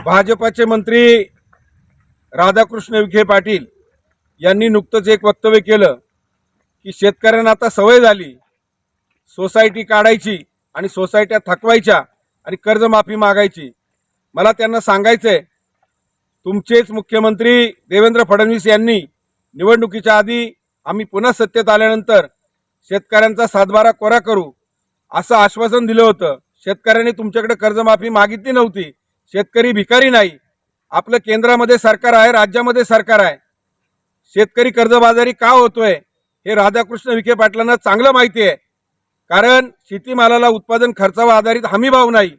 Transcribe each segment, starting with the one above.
भाजपाचे मंत्री राधाकृष्ण विखे पाटील यांनी नुकतंच एक वक्तव्य केलं की शेतकऱ्यांना आता सवय झाली सोसायटी काढायची आणि सोसायट्या थकवायच्या आणि कर्जमाफी मागायची. मला त्यांना सांगायचं आहे तुमचेच मुख्यमंत्री देवेंद्र फडणवीस यांनी निवडणुकीच्या आधी आम्ही पुन्हा सत्तेत आल्यानंतर शेतकऱ्यांचा सातबारा कोरा करू असं आश्वासन दिलं होतं. शेतकऱ्यांनी तुमच्याकडे कर्जमाफी मागितली नव्हती. शेतकरी भिकारी नाही. आपलं केंद्रामध्ये सरकार आहे राज्यामध्ये सरकार आहे. शेतकरी कर्जबाजारी का होतोय हे राधाकृष्ण विखे पाटलांना चांगलं माहिती आहे. कारण शेतीमालाला उत्पादन खर्चावर आधारित हमी भाव नाही.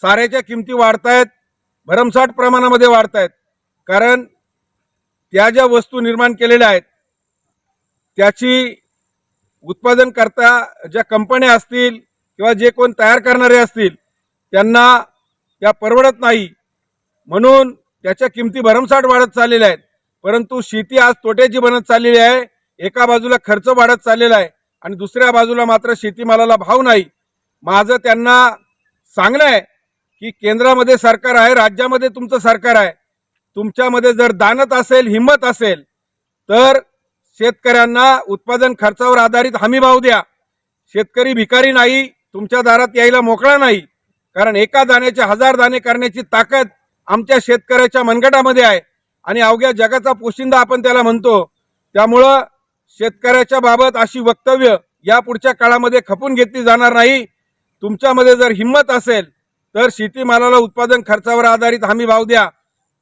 साऱ्याच्या किमती वाढतायत भरमसाठ प्रमाणामध्ये वाढतायत. कारण त्या ज्या वस्तू निर्माण केलेल्या आहेत त्याची उत्पादन करता ज्या कंपन्या असतील किंवा जे कोण तयार करणारे असतील त्यांना त्या परवडत नाही. म्हणून त्याच्या किमती भरमसाठ वाढत चाललेल्या आहेत. परंतु शेती आज तोट्याची बनत चाललेली आहे. एका बाजूला खर्च वाढत चाललेला आहे आणि दुसऱ्या बाजूला मात्र शेतीमालाला भाव नाही. माझं त्यांना सांगणं आहे की केंद्रामध्ये सरकार आहे राज्यामध्ये तुमचं सरकार आहे. तुमच्यामध्ये जर दानत असेल हिंमत असेल तर शेतकऱ्यांना उत्पादन खर्चावर आधारित हमी भाव द्या. शेतकरी भिकारी नाही तुमच्या दारात यायला मोकळा नाही. कारण एका दाण्याचे हजार दाणे करण्याची ताकद आमच्या शेतकऱ्याच्या मनगटामध्ये आहे. आणि अवघ्या जगाचा पोशिंदा आपण त्याला म्हणतो. त्यामुळं शेतकऱ्याच्या बाबत अशी वक्तव्य या पुढच्या काळामध्ये खपून घेतली जाणार नाही. तुमच्यामध्ये जर हिंमत असेल तर शेतीमालाला उत्पादन खर्चावर आधारित हमी भाव द्या.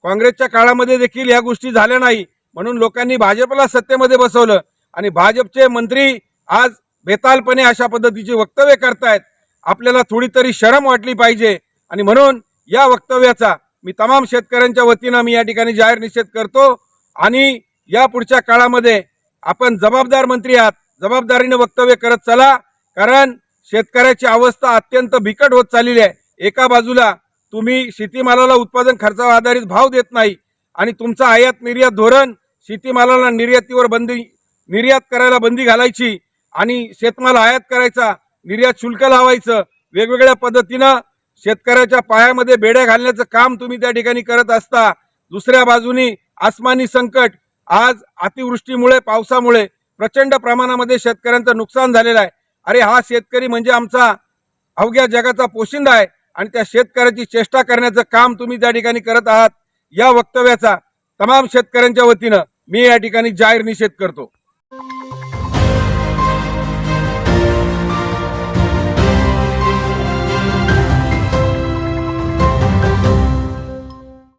काँग्रेसच्या काळामध्ये देखील या गोष्टी झाल्या नाही. म्हणून लोकांनी भाजपला सत्तेमध्ये बसवलं. आणि भाजपचे मंत्री आज बेतालपणे अशा पद्धतीची वक्तव्य करतायत. आपल्याला थोडी तरी शरम वाटली पाहिजे. आणि म्हणून या वक्तव्याचा मी तमाम शेतकऱ्यांच्या वतीनं मी या ठिकाणी जाहीर निषेध करतो. आणि या पुढच्या काळामध्ये आपण जबाबदार मंत्री आहात. जबाबदारीने वक्तव्य करत चला. कारण शेतकऱ्याची अवस्था अत्यंत बिकट होत चाललेली आहे. एका बाजूला तुम्ही शेतीमालाला उत्पादन खर्चावर आधारित भाव देत नाही. आणि तुमचा आयात निर्यात धोरण शेतीमालाला निर्यातीवर बंदी निर्यात करायला बंदी घालायची. आणि शेतमाल आयात करायचा. निर्यात शुल्क लावायचं वेगवेगळ्या पद्धतीनं शेतकऱ्याच्या पायामध्ये बेड्या घालण्याचं काम तुम्ही त्या ठिकाणी करत असता. दुसऱ्या बाजूनी आसमानी संकट. आज अतिवृष्टीमुळे पावसामुळे प्रचंड प्रमाणामध्ये शेतकऱ्यांचं नुकसान झालेलं आहे. अरे हा शेतकरी म्हणजे आमचा अवघ्या जगाचा पोशिंदा आहे आणि त्या शेतकऱ्याची चेष्टा करण्याचं काम तुम्ही त्या ठिकाणी करत आहात. या वक्तव्याचा तमाम शेतकऱ्यांच्या वतीनं मी या ठिकाणी जाहीर निषेध करतो.